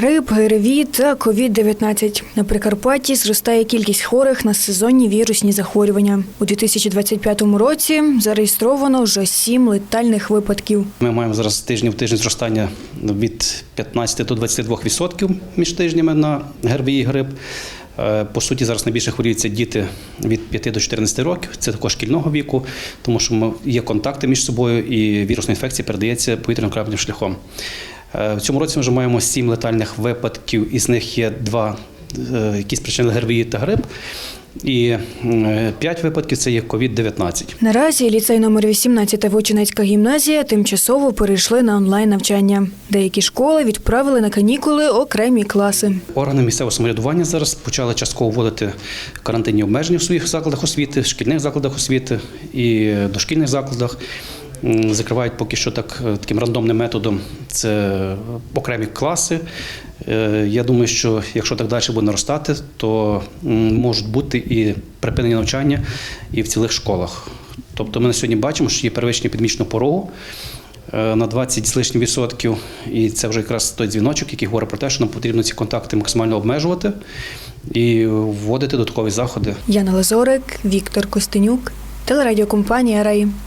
Грип, ГРВІ та COVID-19. На Прикарпатті зростає кількість хворих на сезонні вірусні захворювання. У 2025 році зареєстровано вже сім летальних випадків. Ми маємо зараз тижні в тиждень зростання від 15 до 22% між тижнями на ГРВІ і грип. Е, По суті, зараз найбільше хворіються діти від 5 до 14 років. Це також шкільного віку, тому що є контакти між собою, і вірусна інфекція передається повітряно-крапельним шляхом. Е, В цьому році ми вже маємо 7 летальних випадків, із них є два, е, які спричинили ГРВІ та грип, і 5 випадків це є COVID-19. Наразі ліцей номер 18 та Вовчинецька гімназія тимчасово перейшли на онлайн навчання. Деякі школи відправили на канікули окремі класи. Органи місцевого самоврядування зараз почали частково вводити карантинні обмеження в своїх закладах освіти, в шкільних закладах освіти і дошкільних закладах. Закривають поки що так е, таким рандомним методом. Це окремі класи. Е, Я думаю, що якщо так далі буде наростати, то можуть бути і припинення навчання і в цілих школах. Тобто ми на сьогодні бачимо, що є перевищення підмічного порогу е, на 20 з лишнім відсотків. І це вже якраз той дзвіночок, який говорить про те, що нам потрібно ці контакти максимально обмежувати і вводити додаткові заходи. Яна Лазорик, Віктор Костенюк, телерадіокомпанія Раї.